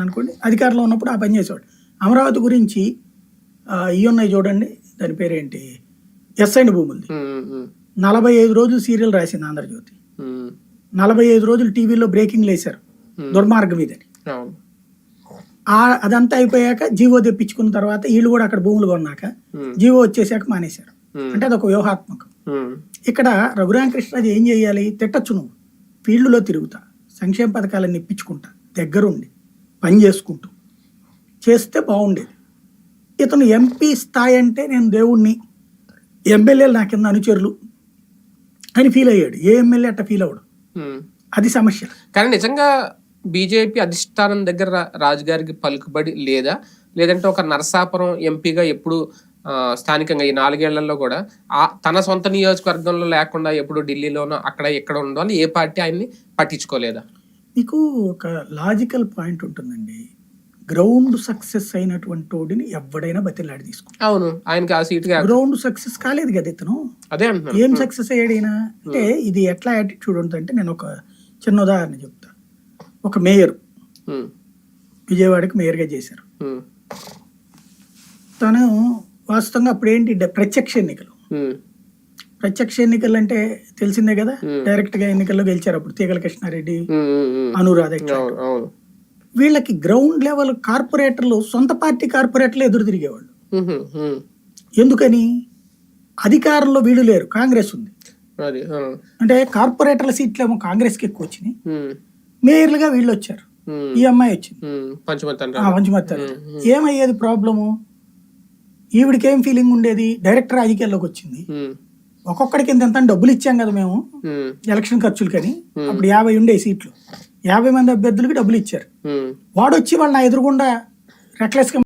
అనుకోండి. అధికారంలో ఉన్నప్పుడు ఆ పని చేసేవాడు. అమరావతి గురించి ఇవి ఉన్నాయి చూడండి. దాని పేరేంటి? భూములది. ఉమ్, ఉమ్, నలభై ఐదు రోజులు సీరియల్ రాసింది ఆంధ్రజ్యోతి. నలభై ఐదు రోజులు టీవీలో బ్రేకింగ్లు వేశారు. దుర్మార్గం ఇదని. అదంతా అయిపోయాక జీవో తెప్పించుకున్న తర్వాత వీళ్ళు కూడా అక్కడ భూములు కొన్నాక జీవో వచ్చేసాక మానేశారు. అంటే అదొక వ్యూహాత్మకం. ఇక్కడ రఘురామకృష్ణరాజు ఏం చేయాలి? తిట్టచ్చు నువ్వు. ఫీల్డ్లో తిరుగుతా. సంక్షేమ పథకాలన్నీ ఇప్పించుకుంటా. దగ్గరుండి. పని చేసుకుంటూ. చేస్తే బాగుండేది. ఇతను ఎంపీ స్థాయి అంటే నేను దేవుణ్ణి ఎమ్మెల్యేలు నా కింద అనుచరులు అని ఫీల్ అయ్యాడు. ఏ ఎమ్మెల్యే అట్ట ఫీల్ అవ్వడు. ఉమ్. అది సమస్య. కానీ నిజంగా బీజేపీ అధిష్టానం దగ్గర రా- రాజు గారికి పలుకుబడి లేదా? లేదంటే ఒక నరసాపురం ఎంపీగా ఎప్పుడు స్థానికంగా ఈ నాలుగేళ్ళలో కూడా ఆ తన సొంత నియోజకవర్గంలో లేకుండా ఎప్పుడు ఢిల్లీలోనో అక్కడ ఎక్కడ ఉండాలి ఏ పార్టీ ఆయన్ని పట్టించుకోలేదా? మీకు ఒక లాజికల్ పాయింట్ ఉంటుందండి. గ్రౌండ్ సక్సెస్ అయినటువంటి వాడిని ఎవడైనా బతిలాడి తీసుకో. అవును ఆయనకి ఆ సీటుగా గ్రౌండ్ సక్సెస్ కాలేదు కదా ఇతను. అదే ఏం సక్సెస్ అయ్యాడు ఈయన? అంటే ఇది ఎట్లా యాటిట్యూడ్ ఉంటుందంటే నేను ఒక చిన్న ఉదాహరణ చెప్తా. ఒక మేయర్. విజయవాడకి మేయర్గా చేశారు. తను వాస్తవంగా అప్పుడు ఏంటి డ- ప్రత్యక్ష ఎన్నికలు. ప్రత్యక్ష ఎన్నికలు అంటే తెలిసిందే కదా. డైరెక్ట్గా ఎన్నికల్లో గెలిచారు అప్పుడు తీగల కృష్ణారెడ్డి. అనురాధ వీళ్ళకి గ్రౌండ్ లెవెల్ కార్పొరేటర్లు సొంత పార్టీ కార్పొరేటర్లు ఎదురు తిరిగేవాళ్ళు. ఎందుకని? అధికారంలో వీళ్ళు లేరు కాంగ్రెస్ ఉంది. అంటే కార్పొరేటర్ల సీట్లు ఏమో కాంగ్రెస్కి ఎక్కువ వచ్చినాయి. మేయర్లుగా వీళ్ళు వచ్చారు. ఈ అమ్మాయి వచ్చింది. ఉమ్. ఏమయ్యేది ప్రాబ్లము? ఈవిడికి ఏం ఫీలింగ్ ఉండేది? డైరెక్ట్ రాజకీయాల్లోకి వచ్చింది. ఒక్కొక్కడికి ఇంత ఎంత డబ్బులు ఇచ్చాం కదా మేము ఎలక్షన్ ఖర్చులకని. అప్పుడు యాభై ఉండే సీట్లు. యాభై మంది అభ్యర్థులకి డబ్బులు ఇచ్చారు. వాడు వచ్చి వాళ్ళ నా ఎదురుగుండా రెక్లెస్గా